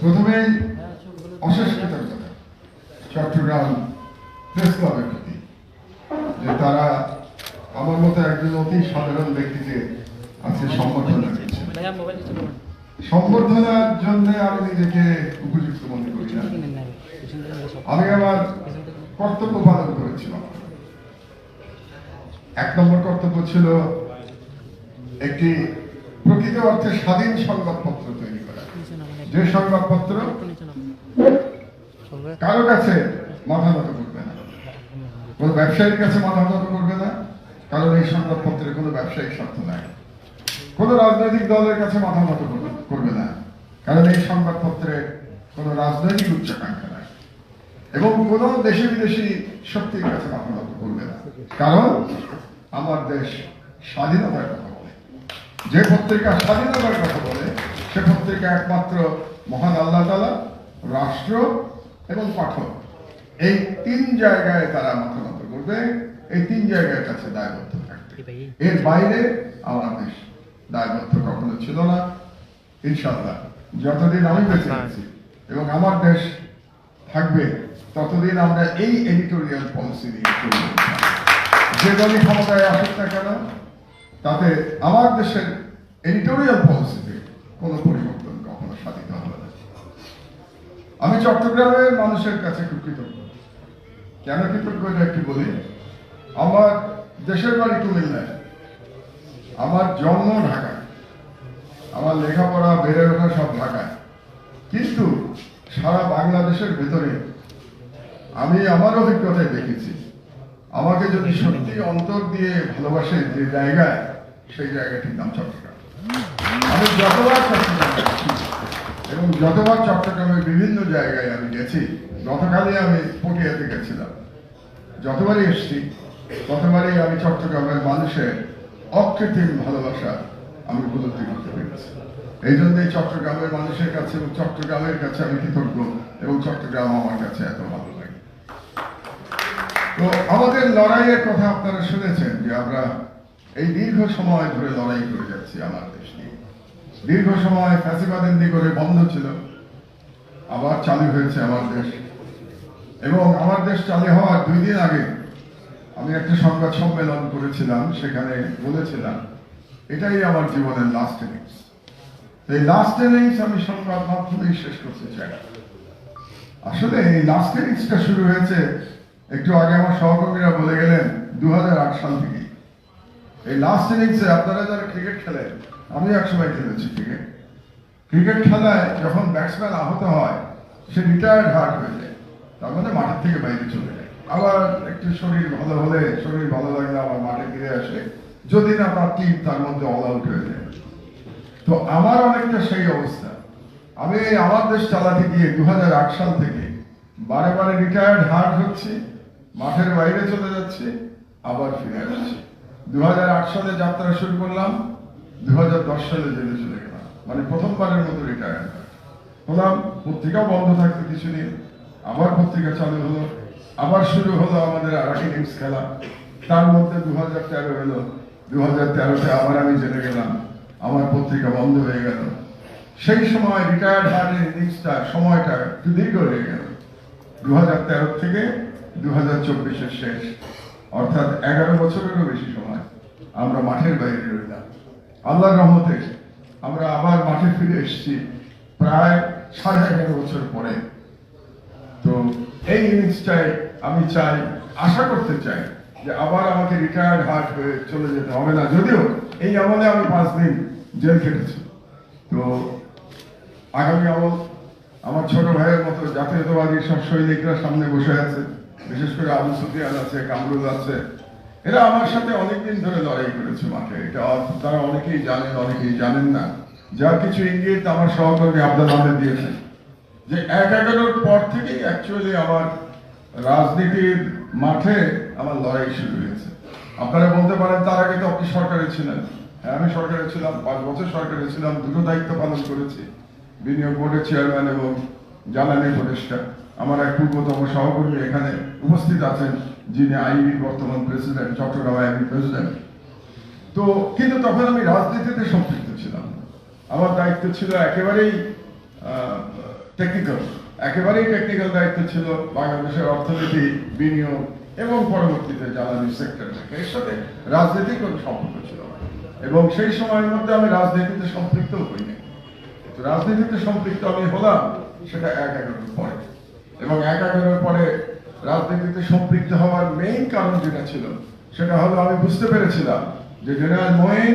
প্রথমেই অশেষ কৃতজ্ঞতা চট্টগ্রাম প্রেস ক্লাবের প্রতি যে তারা আমার মতো একজন অতি সাধারণ ব্যক্তিকে আজকে সম্বর্ধনা করুন। সম্বর্ধনার জন্য আমি নিজেকে উপযুক্ত মনে করি না। আমি আমার। কর্তব্য পালন করেছিলাম এক নম্বর কর্তব্য ছিল একটি প্রকৃত অর্থে স্বাধীন সংবাদপত্র তৈরি করা যে সংবাদপত্র? কারও কাছে মাথা নত করবে না। কোনো ব্যবসায়ীর কাছে মাথা নত করবে না। কারণ এই সংবাদপত্রে কোনো ব্যবসায়িক স্বার্থ নাই। কোনো রাজনৈতিক দলের কাছে মাথা নত করবে- করবে না। কারণ এই সংবাদপত্রে কোনো রাজনৈতিক উচ্চাকাঙ্ক্ষা নাই। এবং কোনো দেশি বিদেশি শক্তির কাছে মাথা নত করবে না। কারণ আমার দেশ স্বাধীনতার কথা বলে। যে পত্রিকা স্বাধীনতার কথা বলে পত্রিকা একমাত্র মহান আল্লাহ তালা রাষ্ট্র এবং পাঠক। এই তিন জায়গায় তারা মাথা করবে এই তিন জায়গার কাছে দায়বদ্ধ থাকবে। এর বাইরে আমার দেশ দায়বদ্ধ কখনো ছিল না। ইনশাল্লাহ যতদিন আমি বেঁচে আছি এবং আমার দেশ থাকবে ততদিন আমরা এই এডিটোরিয়াল পলিসি নিয়ে চলব। যে দলই ক্ষমতায় আসুক না কেন তাতে আমার দেশের এডিটোরিয়াল পলিসিতে কোনো পরিবর্তন কখনো সাধিত হবে না আমি চট্টগ্রামের মানুষের কাছে খুব কৃতজ্ঞ। কেন কৃতজ্ঞ একটু বলি? আমার দেশের বাড়ি কুমিল্লায়। আমার জন্ম ঢাকায়। আমার লেখাপড়া বেড়ে ওঠা সব ঢাকায়। কিন্তু সারা বাংলাদেশের ভেতরে আমি আমার অভিজ্ঞতায় দেখেছি, আমাকে যদি সত্যি অন্তর দিয়ে ভালোবাসে যে জায়গায়, সেই জায়গাটির নাম চট্টগ্রাম। আমি যতবার এবং যতবার চট্টগ্রামের বিভিন্ন জায়গায় আমি গেছি, গতকালই আমি পটিয়াতে গেছিলাম। যতবারই এসছি, ততবারই আমি চট্টগ্রামের মানুষের অকৃত্রিম ভালোবাসা আমি উপলব্ধি করতে পেরেছি। এই জন্যই চট্টগ্রামের মানুষের কাছে এবং চট্টগ্রামের কাছে আমি কৃতজ্ঞ এবং চট্টগ্রাম আমার কাছে এত ভালো লাগে। তো আমাদের লড়াইয়ের কথা আপনারা শুনেছেন যে আমরা এই দীর্ঘ সময় ধরে লড়াই করে যাচ্ছি আমার দেশ নিয়ে। দীর্ঘ সময় ফ্যাসিবাদেন্দি করে বন্ধ ছিল। আবার চালু হয়েছে আমার দেশ। এবং আমার দেশ চালু হওয়ার দুই দিন আগে আমি একটা সংবাদ সম্মেলন করেছিলাম, সেখানে বলেছিলাম, এটাই আমার জীবনের লাস্ট ইনিংস এই লাস্ট ইনিংস আমি সংবাদ মাধ্যমেই শেষ করতে চাই। আসলে এই লাস্ট ইনিংসটা শুরু হয়েছে, একটু আগে আমার সহকর্মীরা বলে গেলেন দু হাজার আট সাল থেকে এই লাস্ট ইনিংসে আপনারা যারা ক্রিকেট খেলেন আমি একসময় খেলেছি ক্রিকেট ক্রিকেট খেলায় যখন ব্যাটসম্যান আহত হয়, সে রিটায়ার্ড হার্ট হয়ে যায়। তার মানে মাঠের থেকে বাইরে চলে যায়। আবার একটু শরীর ভালো হলে, শরীর ভালো লাগলে আবার মাঠে ফিরে আসে। যদি না তার টিম তার মধ্যে অল আউট হয়ে যায়। তো আমার অনেকটা সেই অবস্থা। আমি আমার দেশ চালাতে গিয়ে দু হাজার আট সাল থেকে বারে বারে রিটায়ার্ড হার্ট হচ্ছে, মাঠের বাইরে চলে যাচ্ছে, আবার ফিরে আসছে। দু সালে যাত্রা শুরু করলাম দু সালে জেলে চলে গেলাম। মানে প্রথমবারের মতো রিটায়ার্ড হলাম পত্রিকা বন্ধ থাকতো কিছুদিন আবার পত্রিকা চালু হলো, আবার শুরু হলো আমাদের আর ইনিংস খেলা। তার মধ্যে দু হাজার তেরো হলো দু আবার আমি জেনে গেলাম, আমার পত্রিকা বন্ধ হয়ে গেল। সেই সময় রিটায়ার্ড হার্টের ইনিংসটা সময়টা একটু দীর্ঘ হয়ে গেল। দু তেরো থেকে দু চব্বিশের শেষ। অর্থাৎ এগারো বছরেরও বেশি সময় আমরা মাঠের বাইরে রইলাম। আল্লাহর রহমতে আমরা আবার মাঠে ফিরে এসেছি প্রায় সাড়ে এগারো বছর পরে। তো এই ইনিংসটাই আমি চাই, আশা করতে চাই যে আবার আমাকে রিটায়ার্ড হার্ট হয়ে চলে যেতে হবে না। যদিও এই আমলে আমি পাঁচ দিন জেল খেটেছি। তো আগামী আমল আমার ছোট ভাইয়ের মতো জাতীয়তাবাদী সব সৈনিকরা সামনে বসে আছে। বিশেষ করে আবু সুফিয়ান আছে, কামরুল আছে, এরা আমার সাথে অনেকদিন ধরে লড়াই করেছে মাঠে। এটা তারা অনেকেই জানেন অনেকেই জানেন না। যার কিছু ইঙ্গিত আমার সহকর্মী আব্দুল আহমেদ দিয়েছেন, যে এক এগারোর পর থেকেই অ্যাকচুয়ালি আমার রাজনীতির মাঠে আমার লড়াই শুরু হয়েছে। আপনারা বলতে পারেন, তার আগে তো আপনি সরকারে ছিলেন। হ্যাঁ আমি সরকারে ছিলাম, পাঁচ বছর সরকারে ছিলাম, দুটো দায়িত্ব পালন করেছি। বিনিয়োগ বোর্ডের চেয়ারম্যান এবং জ্বালানি উপদেষ্টা। আমার এক পূর্বতম সহকর্মী এখানে উপস্থিত আছেন যিনি আইবির বর্তমান প্রেসিডেন্ট, চট্টগ্রাম আইবি প্রেসিডেন্ট। তো কিন্তু তখন আমি রাজনীতিতে সম্পৃক্ত ছিলাম। আমার দায়িত্ব ছিল একেবারেই টেকনিক্যাল একেবারেই টেকনিক্যাল দায়িত্ব ছিল বাংলাদেশের অর্থনীতি, বিনিয়োগ এবং পরবর্তীতে জ্বালানি সেক্টর থেকে। এর সাথে রাজনীতির কোনো সম্পর্ক ছিল এবং সেই সময়ের মধ্যে আমি রাজনীতিতে সম্পৃক্ত হইনি। রাজনীতিতে সম্পৃক্ত আমি হলাম সেটা এক এগারোর পরে। এবং এক এগারোর পরে রাজনীতিতে সম্পৃক্ত হওয়ার মেইন কারণ যেটা ছিল, সেটা হলো আমি বুঝতে পেরেছিলাম যে জেনারেল মোয়েন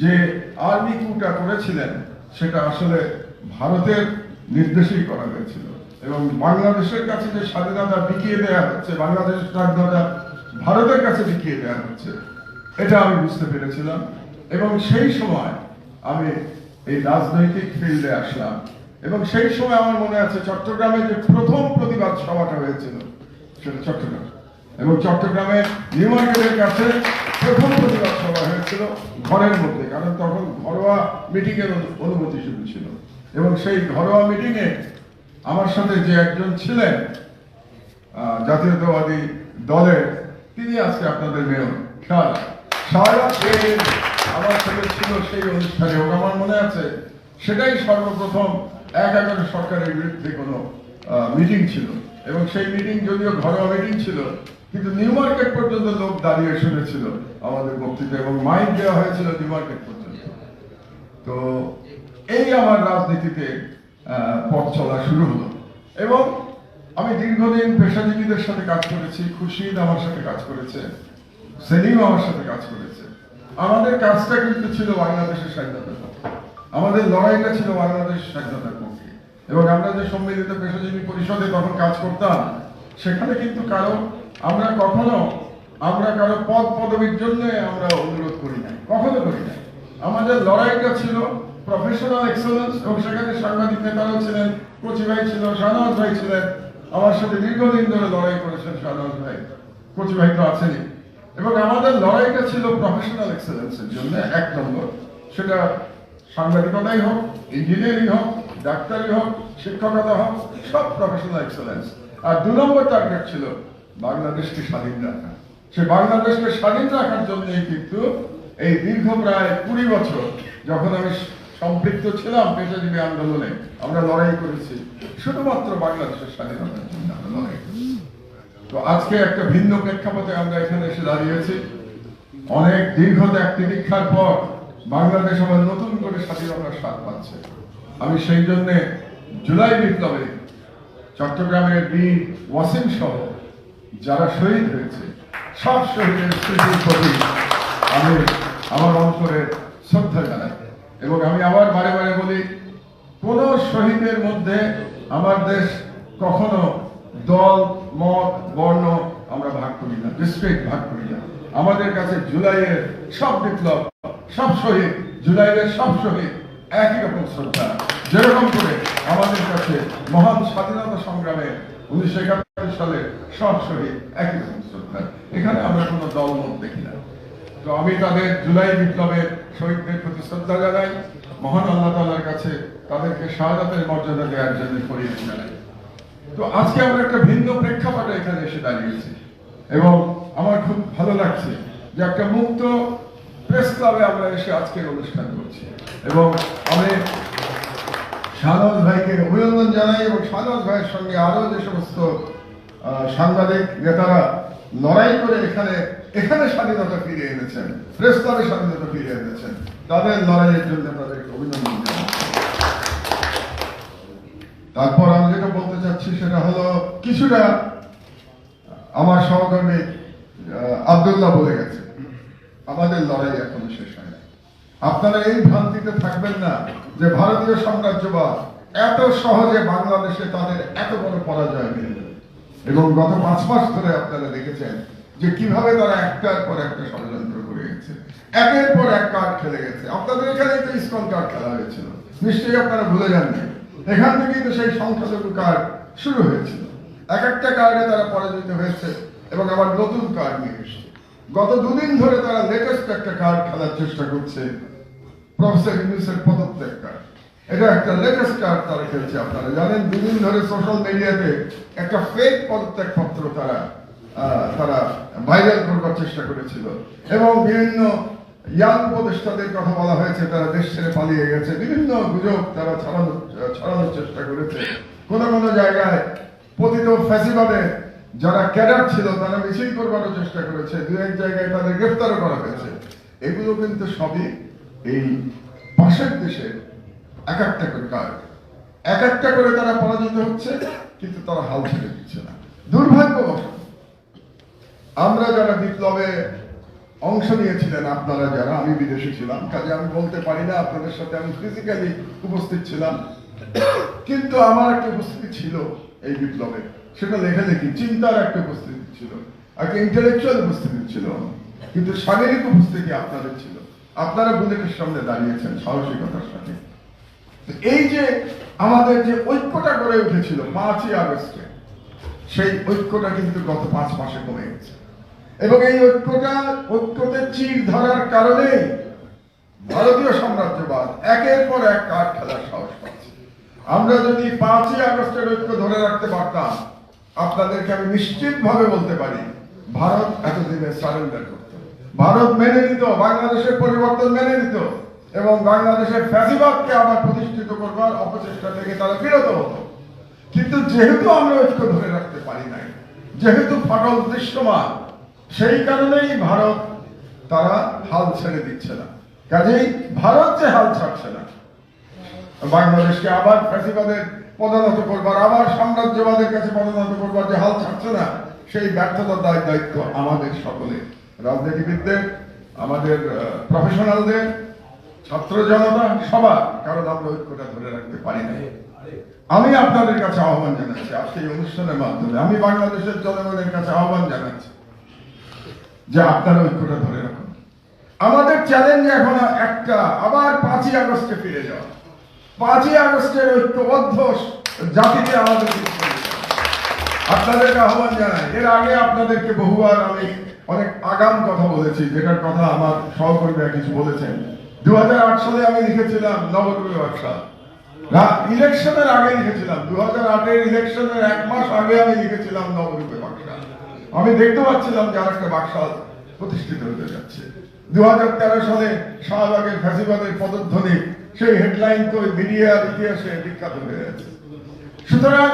যে আর্মি কুটা করেছিলেন, সেটা আসলে ভারতের নির্দেশেই করা হয়েছিল। এবং বাংলাদেশের কাছে যে স্বাধীনতা বিকিয়ে দেওয়া হচ্ছে বাংলাদেশের স্বাধীনতা ভারতের কাছে বিকিয়ে দেওয়া হচ্ছে, এটা আমি বুঝতে পেরেছিলাম। এবং সেই সময় আমি এই রাজনৈতিক ফিল্ডে আসলাম। এবং সেই সময় আমার মনে আছে, চট্টগ্রামে যে প্রথম প্রতিবাদ সভাটা হয়েছিল সেটা চট্টগ্রাম। এবং চট্টগ্রামের নিউ মার্কেটের কাছে প্রথম প্রতিবাদ সভা হয়েছিল ঘরের মধ্যে, কারণ তখন ঘরোয়া মিটিং এর অনুমতি শুরু ছিল। এবং সেই ঘরোয়া মিটিং এ আমার সাথে যে একজন ছিলেন জাতীয়তাবাদী দলের, তিনি আজকে আপনাদের মেয়র। খেয়াল, সারা আমার সাথে ছিল সেই অনুষ্ঠানে, এবং আমার মনে আছে সেটাই সর্বপ্রথম এক এগারো সরকারের বিরুদ্ধে কোনো মিটিং ছিল। এবং সেই মিটিং যদিও ঘরোয়া মিটিং ছিল, কিন্তু নিউ মার্কেট পর্যন্ত লোক দাঁড়িয়ে শুনেছিল আমাদের বক্তৃতা এবং মাইক দেওয়া হয়েছিল নিউ মার্কেট পর্যন্ত। তো এই আমার রাজনীতিতে পথ চলা শুরু হলো। এবং আমি দীর্ঘদিন পেশাজীবীদের সাথে কাজ করেছি খুশিদ আমার সাথে কাজ করেছে, সেলিম আমার সাথে কাজ করেছে। আমাদের কাজটা কিন্তু ছিল বাংলাদেশের স্বাধীনতার পক্ষে আমাদের লড়াইটা ছিল বাংলাদেশ স্বাধীনতার এবং আমরা যে সম্মিলিত পেশাজীবী পরিষদে তখন কাজ করতাম, সেখানে কিন্তু কারও আমরা কখনো, আমরা কারও পদ পদবীর জন্য আমরা অনুরোধ করি না কখনো করি নাই। আমাদের লড়াইটা ছিল প্রফেশনাল এক্সেলেন্স এবং সেখানে সাংবাদিক নেতারাও ছিলেন কচি ভাই ছিল শাহনওয়াজ ভাই ছিলেন। আমার সাথে দীর্ঘদিন ধরে লড়াই করেছেন শাহনওয়াজ ভাই। কচি ভাই তো আছেনই। এবং আমাদের লড়াইটা ছিল প্রফেশনাল এক্সেলেন্সের জন্য, এক নম্বর। সেটা সাংবাদিকতাই হোক ইঞ্জিনিয়ারিং হোক ডাক্তারি হোক, শিক্ষকতা হোক, সব প্রফেশনাল এক্সেলেন্স আর দু নম্বর টার্গেট ছিল বাংলাদেশকে স্বাধীন রাখা। সে বাংলাদেশকে স্বাধীন রাখার জন্যই কিন্তু এই দীর্ঘ প্রায় কুড়ি বছর যখন আমি সম্পৃক্ত ছিলাম পেশাজীবী আন্দোলনে, আমরা লড়াই করেছি, শুধুমাত্র বাংলাদেশের স্বাধীনতার জন্য তো আজকে একটা ভিন্ন প্রেক্ষাপটে আমরা এখানে এসে দাঁড়িয়েছি। অনেক দীর্ঘ ত্যাগ তিতিক্ষার পর বাংলাদেশ আবার নতুন করে স্বাধীনতার স্বাদ পাচ্ছে। আমি সেই জন্য জুলাই বিপ্লবে চট্টগ্রামের বীর ওয়াসিম সহ যারা শহীদ হয়েছে, সব শহীদের স্মৃতির প্রতি আমি আমার অন্তরে শ্রদ্ধা জানাই এবং আমি আবার বারে বারে বলি, কোন শহীদের মধ্যে আমার দেশ কখনো দল, মত, বর্ণ আমরা ভাগ করি না ডিস্ট্রিক্ট ভাগ করি না। আমাদের কাছে জুলাইয়ের সব বিপ্লব, সব শহীদ, জুলাইয়ের সব শহীদ একই রকম শ্রদ্ধা। যেরকম করে আমাদের কাছে মহান স্বাধীনতা সংগ্রামে উনিশশো একাত্তর সালে সব শহীদ একই রকম শ্রদ্ধা। এখানে আমরা কোনো দল মত দেখি না। তো আমি তাদের জুলাই বিপ্লবের শহীদদের প্রতি শ্রদ্ধা জানাই। মহান আল্লাহ তাআলার কাছে তাদেরকে শাহাদাতের মর্যাদা দেওয়ার জন্য করিয়ে জানাই। তো আজকে আমরা একটা ভিন্ন প্রেক্ষাপটে এখানে এসে দাঁড়িয়েছি। এবং আমার খুব ভালো লাগছে যে একটা মুক্ত প্রেস ক্লাবে আমরা এসে আজকের অনুষ্ঠান করছি। এবং আমি শাহনওয়াজ ভাইকে অভিনন্দন জানাই এবং শাহনওয়াজ ভাইয়ের সঙ্গে আরও যে সমস্ত সাংবাদিক নেতারা লড়াই করে এখানে এখানে স্বাধীনতা ফিরে এনেছেন, প্রেস ক্লাবে স্বাধীনতা ফিরিয়ে এনেছেন, তাদের লড়াইয়ের জন্য তাদেরকে অভিনন্দন জানাই। তারপর আমি যেটা বলতে চাচ্ছি সেটা হলো, কিছুটা আমার সহকর্মী আব্দুল্লাহ বলে গেছে। আমাদের লড়াই এখনও শেষ হয় না আপনারা এই ভ্রান্তিতে থাকবেন না যে ভারতীয় সাম্রাজ্যবাদ এত সহজে বাংলাদেশে তাদের এত বড় পরাজয় নেবে। এবং গত পাঁচ মাস ধরে আপনারা দেখেছেন যে কীভাবে তারা একটার পর একটা ষড়যন্ত্র করে গেছে। একের পর এক কার্ড খেলে গেছে। আপনাদের এখানেই তো ইস্কন কার্ড খেলা হয়েছিল। নিশ্চয়ই আপনারা ভুলে যাননি এখান থেকেই তো সেই সংখ্যালঘু কার্ড শুরু হয়েছিল। এক একটা কার্ডে তারা পরাজিত হয়েছে এবং আবার নতুন কার্ড নিয়ে এসছে। গত দুদিন ধরে তারা লেটেস্ট একটা কার্ড খেলার চেষ্টা করছে। প্রফেসর ইউনুসের পদত্যাগ কার্ড এটা একটা লেটেস্ট কার্ড তারা খেলছে আপনারা জানেন, দুদিন ধরে সোশ্যাল মিডিয়াতে একটা ফেক পদত্যাগ পত্র তারা তারা ভাইরাল করবার চেষ্টা করেছিল। এবং বিভিন্ন ইয়াং উপদেষ্টাদের কথা বলা হয়েছে, তারা দেশ ছেড়ে পালিয়ে গেছে। বিভিন্ন গুজব তারা ছড়ানোর ছড়ানোর চেষ্টা করেছে। কোন কোন জায়গায় পতিত ফ্যাসিবাদে যারা ক্যাডার ছিল, তারা মিছিল করবারও চেষ্টা করেছে, দু এক জায়গায় তাদের গ্রেফতারও করা হয়েছে। এগুলো কিন্তু সবই এই পাশের দেশে এক একটা করে কাজ। এক একটা করে তারা পরাজিত হচ্ছে, কিন্তু তারা হাল ছেড়ে দিচ্ছে না। দুর্ভাগ্যবশত আমরা যারা বিপ্লবে অংশ নিয়েছিলেন, আপনারা যারা, আমি বিদেশে ছিলাম, কাজে আমি বলতে পারি না, আপনাদের সাথে আমি ফিজিক্যালি উপস্থিত ছিলাম। কিন্তু আমার একটা উপস্থিতি ছিল এই বিপ্লবে। সেটা লেখালেখি, চিন্তার একটা উপস্থিতি ছিল একটা ইন্টেলেকচুয়াল উপস্থিতি ছিল, কিন্তু শারীরিক উপস্থিতি আপনাদের ছিল। আপনারা বুলেটের সামনে দাঁড়িয়েছেন সাহসিকতার সাথে। এই যে আমাদের যে ঐক্যটা গড়ে উঠেছিল পাঁচই আগস্টে, সেই ঐক্যটা কিন্তু গত পাঁচ মাসে কমে গেছে। এবং এই ঐক্যটা, ঐক্যতে চির ধরার কারণে ভারতীয় সাম্রাজ্যবাদ একের পর এক কাঠ খেলার সাহস পাচ্ছে। আমরা যদি পাঁচই আগস্টের ঐক্য ধরে রাখতে পারতাম আপনাদেরকে আমি নিশ্চিত ভাবে বলতে পারি, ভারত এতদিনে সারেন্ডার করত। ভারত মেনে নিত, বাংলাদেশের পরিবর্তন মেনে নিত এবং বাংলাদেশের ফ্যাসিবাদকে আবার প্রতিষ্ঠিত করবার অপচেষ্টা থেকে তারা বিরত হতো। কিন্তু যেহেতু আমরা ঐক্য ধরে রাখতে পারি নাই, যেহেতু ফাটল দৃশ্যমান, সেই কারণেই ভারত তারা হাল ছেড়ে দিচ্ছে না। কাজেই ভারত যে হাল ছাড়ছে না, বাংলাদেশকে আবার ফ্যাসিবাদের পদানত করবার, আবার সাম্রাজ্যবাদের কাছে পদানত করবার যে হাল ছাড়ছে না, সেই ব্যর্থতার দায় দায়িত্ব আমাদের সকলে রাজনীতিবিদদের, আমাদের প্রফেশনালদের ছাত্র জনতা, সবার, কারণ আমরা ঐক্যটা ধরে রাখতে পারি না আমি আপনাদের কাছে আহ্বান জানাচ্ছি আজকে এই অনুষ্ঠানের মাধ্যমে আমি বাংলাদেশের জনগণের কাছে আহ্বান জানাচ্ছি, যে আপনারা ঐক্যটা ধরে রাখুন। আমাদের চ্যালেঞ্জ এখন একটা, আবার পাঁচই আগস্টে ফিরে যাওয়া। পাঁচই আগস্টের ঐক্যবদ্ধ জাতিকে আমাদের আপনাদেরকে আহ্বান জানাই, এর আগে আপনাদেরকে বহুবার আমি অনেক আগাম কথা বলেছি, যেটার কথা আমার সহকর্মীরা কিছু বলেছেন। দুহাজার আট সালে আমি লিখেছিলাম নবদ্বীপে ব্যবসা ইলেকশনের আগে লিখেছিলাম দু হাজার ইলেকশনের এক মাস আগে আমি লিখেছিলাম নবরূপে বাক্সা। আমি দেখতে পাচ্ছিলাম যে আর একটা বাক্সা প্রতিষ্ঠিত হতে যাচ্ছে। দু হাজার তেরো সালে শাহবাগের ফ্যাসিবাদের পদধ্বনি সেই হেডলাইন তো মিডিয়ার ইতিহাসে বিখ্যাত হয়ে গেছে। সুতরাং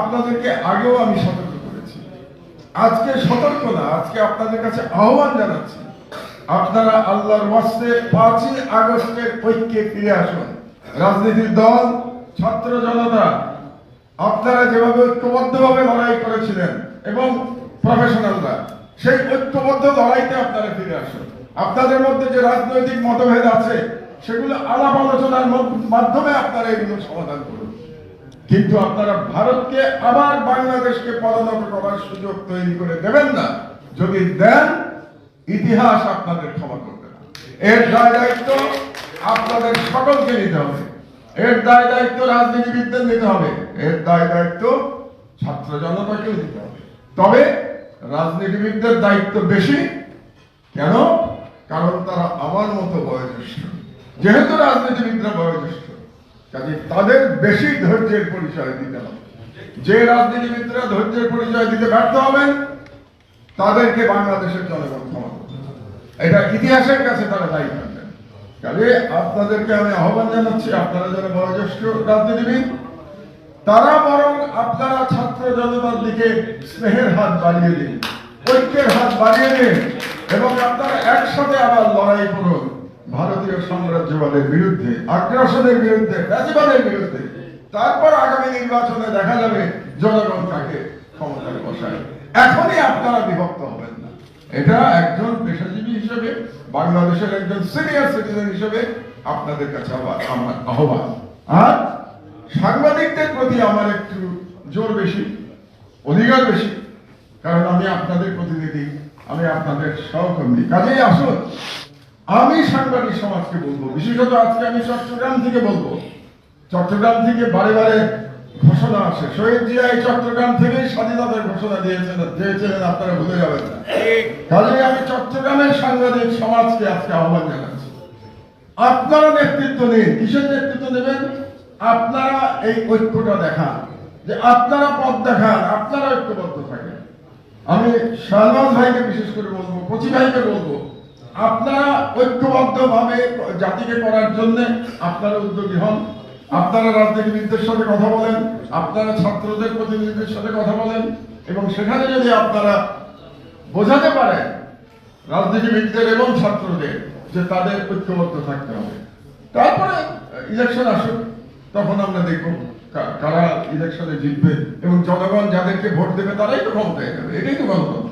আপনাদেরকে আগেও আমি সতর্ক করেছি। আজকে সতর্ক না, আজকে আপনাদের কাছে আহ্বান জানাচ্ছি, আপনারা আল্লাহর ওয়াস্তে পাঁচই আগস্টের ঐক্যে ফিরে আসুন। রাজনীতির দল, ছাত্র জনতা, আপনারা যেভাবে ঐক্যবদ্ধভাবে লড়াই করেছিলেন এবং প্রফেশনালরা সেই ঐক্যবদ্ধ লড়াইতে আপনারা ফিরে আসুন। আপনাদের মধ্যে যে রাজনৈতিক মতভেদ আছে সেগুলো আলাপ আলোচনার মাধ্যমে আপনারা এগুলো সমাধান করুন। কিন্তু আপনারা ভারতকে আবার বাংলাদেশকে পদানত করার সুযোগ তৈরি করে দেবেন না। যদি দেন, ইতিহাস আপনাদের ক্ষমা করবে না। এর দায় দায়িত্ব আপনাদের সকলকে নিতে হবে। এর দায় দায়িত্ব রাজনীতিবিদদের নিতে হবে। এর দায় দায়িত্ব ছাত্র জনতাকেও দিতে হবে। তবে রাজনীতিবিদদের দায়িত্ব বেশি। কেন? কারণ তারা আমার মতো বয়োজ্যেষ্ঠ। যেহেতু রাজনীতিবিদরা বয়োজ্যেষ্ঠ, কাজে তাদের বেশি ধৈর্যের পরিচয় দিতে হবে। যে রাজনীতিবিদরা ধৈর্যের পরিচয় দিতে ব্যর্থ হবেন, তাদেরকে বাংলাদেশের জনগণ ক্ষমা এটা ইতিহাসের কাছে তারা দায়ী থাকবেন। কাজে আপনাদেরকে আমি আহ্বান জানাচ্ছি, আপনারা যারা বয়োজ্যেষ্ঠ রাজনীতিবিদ, তারা বরং আপনারা ছাত্র জনতার দিকে স্নেহের হাত বাড়িয়ে দিন, ঐক্যের হাত বাড়িয়ে দিন, এবং আপনারা একসাথে আবার লড়াই করুন। ভারতীয় সাম্রাজ্যবাদের বিরুদ্ধে, আগ্রাসনের বিরুদ্ধে, ফ্যাসিবাদের বিরুদ্ধে, তারপর আগামী নির্বাচনে দেখা যাবে জনগণ কাকে ক্ষমতায় বসায়। এখনই আপনারা বিভক্ত হবেন না। এটা একজন পেশাজীবী হিসেবে, বাংলাদেশের একজন সিনিয়র সিটিজেন হিসেবে আপনাদের কাছে আবার আমার আহ্বান। আর সাংবাদিকদের প্রতি আমার একটু জোর বেশি, অধিকার বেশি, কারণ আমি আপনাদের প্রতিনিধি, আমি আপনাদের সহকর্মী। কাজেই আসুন আমি সাংবাদিক সমাজকে বলব, বিশেষত আজকে আমি চট্টগ্রাম থেকে বলব। চট্টগ্রাম থেকে বারে বারে ঘোষণা আসে। শহীদ জিয়া এই চট্টগ্রাম থেকেই স্বাধীনতার ঘোষণা দিয়েছেন, দিয়েছিলেন, আপনারা ভুলে যাবেন না। আমি চট্টগ্রামের সাংবাদিক সমাজকে আজকে আহ্বান জানাচ্ছি। আপনারা নেতৃত্ব নিন। কিসের নেতৃত্ব নেবেন? আপনারা এই ঐক্যটা দেখান। যে আপনারা পথ দেখান, আপনারা ঐক্যবদ্ধ থাকেন। আমি শাহনাজ ভাইকে বিশেষ করে বলব, কচি ভাইকে বলব আপনারা ঐক্যবদ্ধ ভাবে জাতিকে করার জন্য আপনারা উদ্যোগী হন। আপনারা রাজনীতিবিদদের সাথে কথা বলেন, আপনারা ছাত্রদের প্রতিনিধিদের সাথে কথা বলেন এবং সেখানে যদি আপনারা বোঝাতে পারেন রাজনীতিবিদদের এবং ছাত্রদের যে তাদের ঐক্যবদ্ধ থাকতে হবে। তারপরে ইলেকশন আসুক, তখন আমরা দেখব কারা ইলেকশনে জিতবে এবং জনগণ যাদেরকে ভোট দেবে তারাই তো ক্ষমতায় যাবে, এটাই তো গণতন্ত্র।